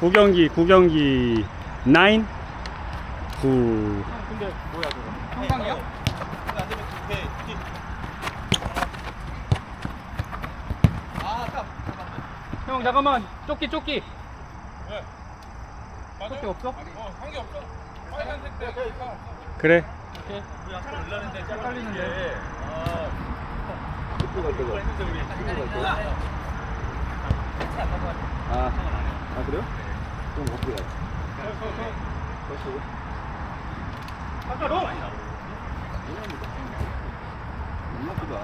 구경기 구경기 9 9 근데 뭐야 그거? 평상이야? 형 잠깐만. 조끼 조끼. 왜? 조끼 없어? 어, 한개 없어. 빨간색 때 그래 올라는데 잘리는데. 아. 이거 했는데 우리. 아. 아 그래요? 좀 갖고 가요. 벌써. 아까 너. 연락도 안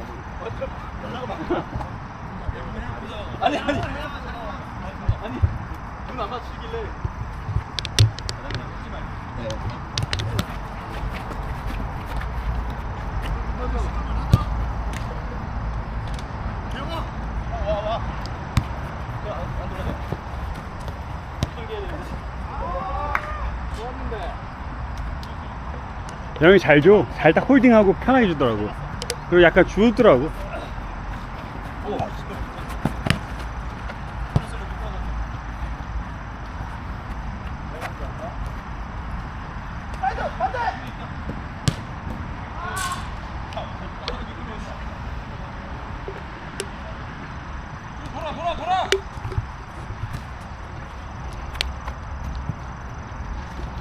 아니 아니 아니 눈안 맞추길래. 형이 잘 줘. 잘 딱 홀딩하고 편하게 주더라고. 그리고 약간 주더라고.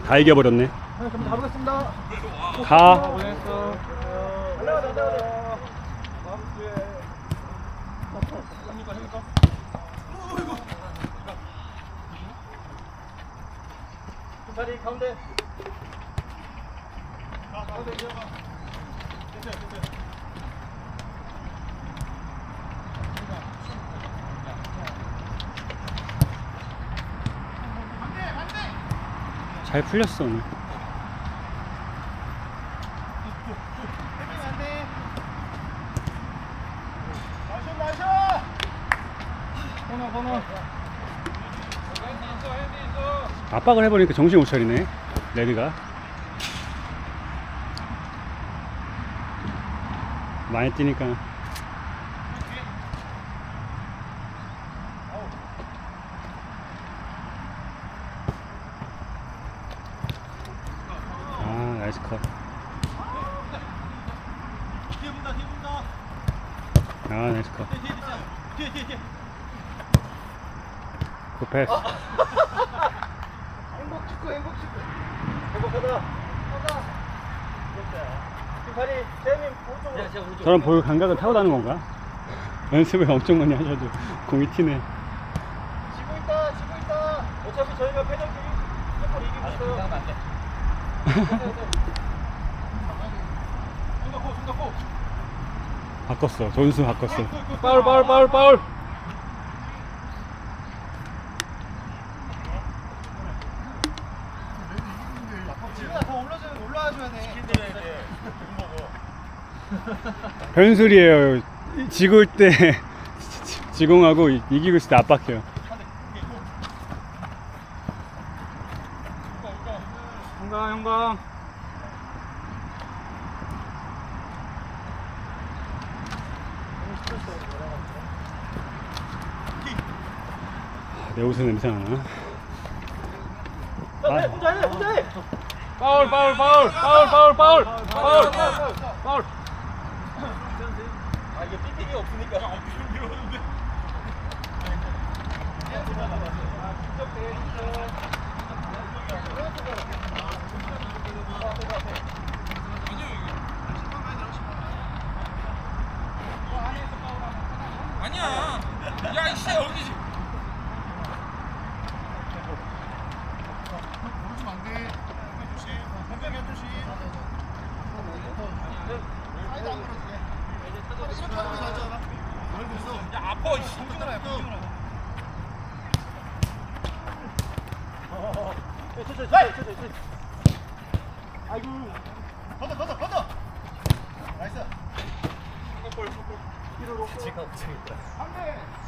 다 이겨버렸네. 그럼 가보겠습니다. 가. 잘 풀렸어 오늘. 압박을 해버리니까 정신 못 차리네. 레드가. 많이 뛰니까. 아, 나이스 컷. 아, 나이스 컷. 굿 패스. 행복 행복. 하다. 지금. 저런 볼 감각을 타고나는 건가? 연습을 엄청 많이 하셔도 공이 튀네. 지고 있다, 지고 있다. 어차피 저희가 패전 무조건 이기고 있어요. 바꿨어. 전수 바꿨어. 파울 파울 파울 파울 지금아 더 올라줘, 올라와줘야 돼. 변술이에요. 지고 때 지공하고 이- 이기고 있을 때 압박해요. 형광 형광 내 옷에 냄새 나나? 야, 해, 혼자 해, 혼자 해. 파울 파울 파울 파울 파울 파울 파울 파울 아니야. 야, 이 씨야 어디지? 않아? 열고 있어. 야, 아파. 아이고. 걷어, 걷어, 걷어. 나이스. 골, 골. 뒤로 놓고. 지가 없으니까. 안 돼.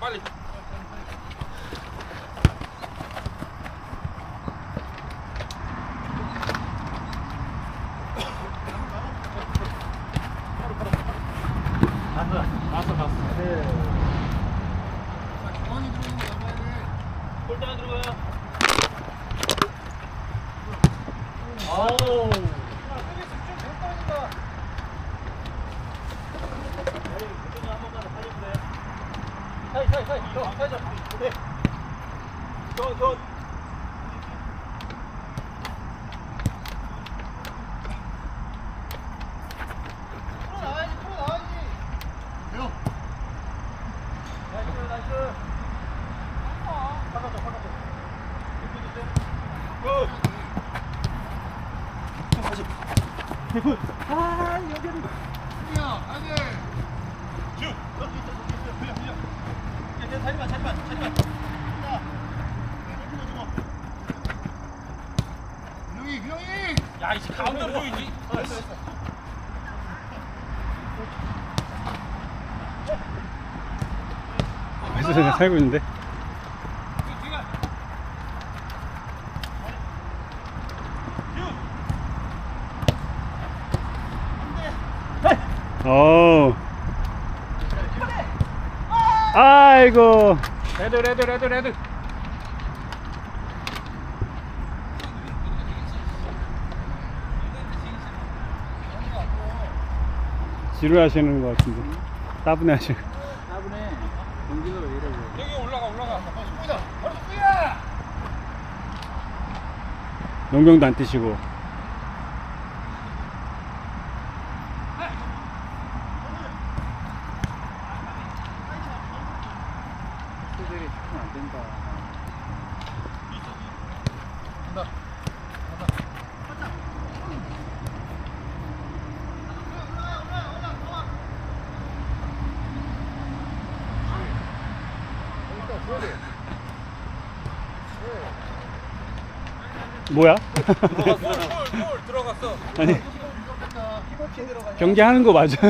빨리. 골대 안 들어가요. 아우. 사이 사이 사이 저 사이 저 네. 저저 프로 나와야지 프로 나와야지 왜요? 나이스 나이스 바꿔줘 바꿔줘 굿 다시 굿 아, 여기는 쭉! 그렇게 있어, 그렇게 있어. 그냥, 그냥. 야, 그냥 자리만, 자리만, 자리만. 자, 네, 주고, 주고. 유영이 유영이 야 이제 가운데로 보이지 어, 됐어, 됐어. 그래서 제가 살고 있는데. 어. 아 이고. 레드 레드 레드 레드 지루하시는 것 같은데. 따분해 하시는. 여기 올라가 올라가 수비다 바로 수비야 농경도 안 뛰시고. 뭐야? 골, 골 들어갔어 아니. 경기하는 거 넣었지?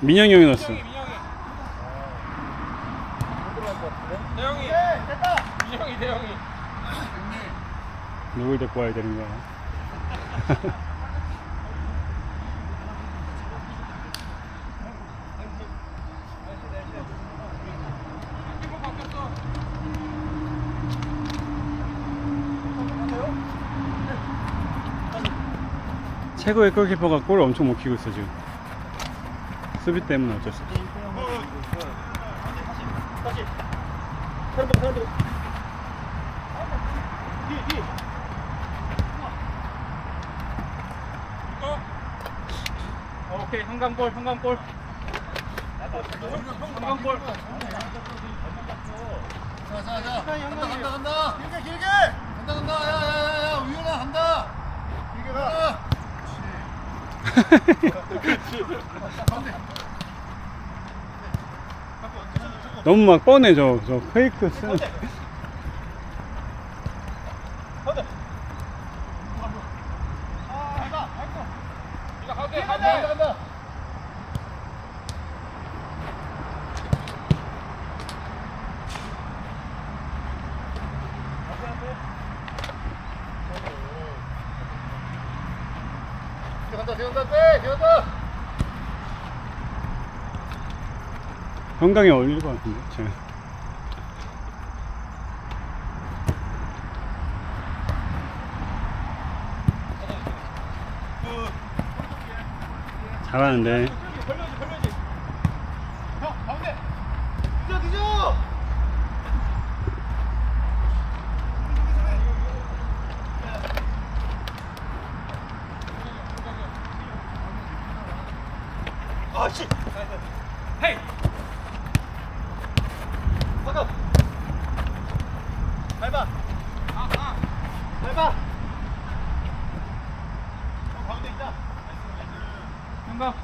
민영이 형이 넣었어. 대영이! 민영이 대영이 누굴 데리고 와야 되는 거야? 키퍼 바뀌었어 최고의 골키퍼가 골을 엄청 못 키고 있어 지금. 수비 때문에 어쩔 수 없어. 다시. 뒤, 오케이 한강골 한강골 한강골 자자자 간다 간다 간다 길게 길게 간다 간다 야야야야 우윤아 간다 길게 가 너무 막 뻔해 저, 저 페이크 쓰는. 이거 가운데 간다 가운데 간다 간다 세운다 돼 세운다 건강에 어울릴 것 같은데. 제가. 잘하는데. 걸려지 걸려지 형 가운데 뒤져 뒤져 아씨 헤이 잠깐 밟아 아아 밟아 형 가운데 있다 한강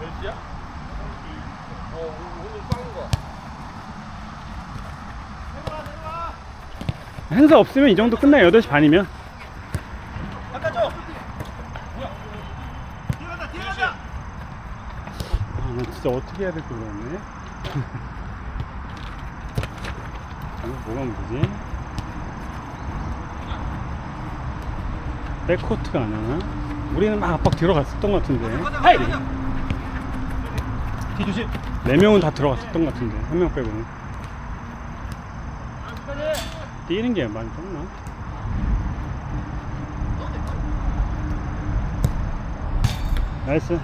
6시야? 어, 오늘, 오늘 싸는 거야. 행사 없으면 이 정도 끝나요 8시 반이면 바꿔줘. 뒤에 간다, 뒤에 간다. 아, 나 진짜 어떻게 해야 될지 모르겠네 아, 뭐가 문제지? 백코트가 안 하나? 우리는 막 압박 들어갔었던 것 같은데 헤이! 뒤 조심. 네 명은 다 들어갔었던 것 같은데 한 명 빼고는 뛰는 게 많이 떴나? 나이스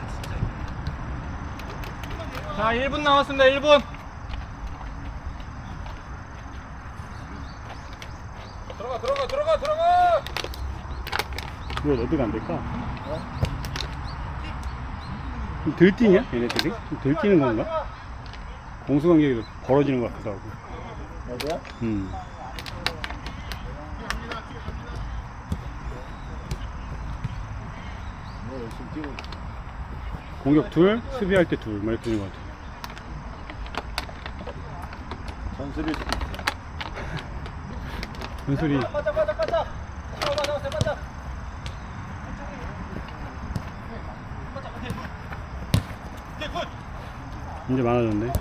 자, 1분 남았습니다, 1분. 들어가, 들어가, 들어가, 들어가! 왜 레드가 안 될까? 좀 들뛰냐 얘네들이? 좀 들뛰는 건가? 공수관계가 벌어지는 것 같기도 하고 어디야? 음. 뭐 열심히 뛰고 있어. 공격 둘, 수비할 때 둘, 막 이렇게 되는 것 같아 전술일 수도 있어. 전술이 바짝, 바짝, 바짝. 치워, 바짝, 바짝. 이제 많아졌네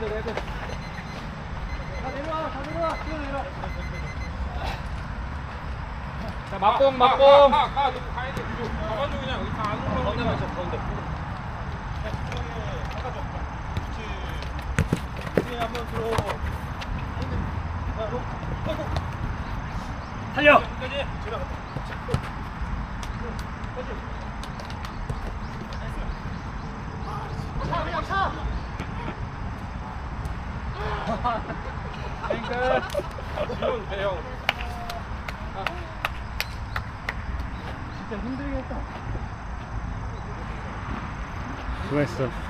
레드, 레드. 다 내려와, 다 내려와. 뛰어내려. 자, 막공, 가, 막공. 가, 가, 너 가야 돼. 가가지고 그냥 여기 다안 있어, 가운데. 뒤에 한번 들어. 달려! 끝까지. 지원 대형. 진짜 힘들겠다. 수고했어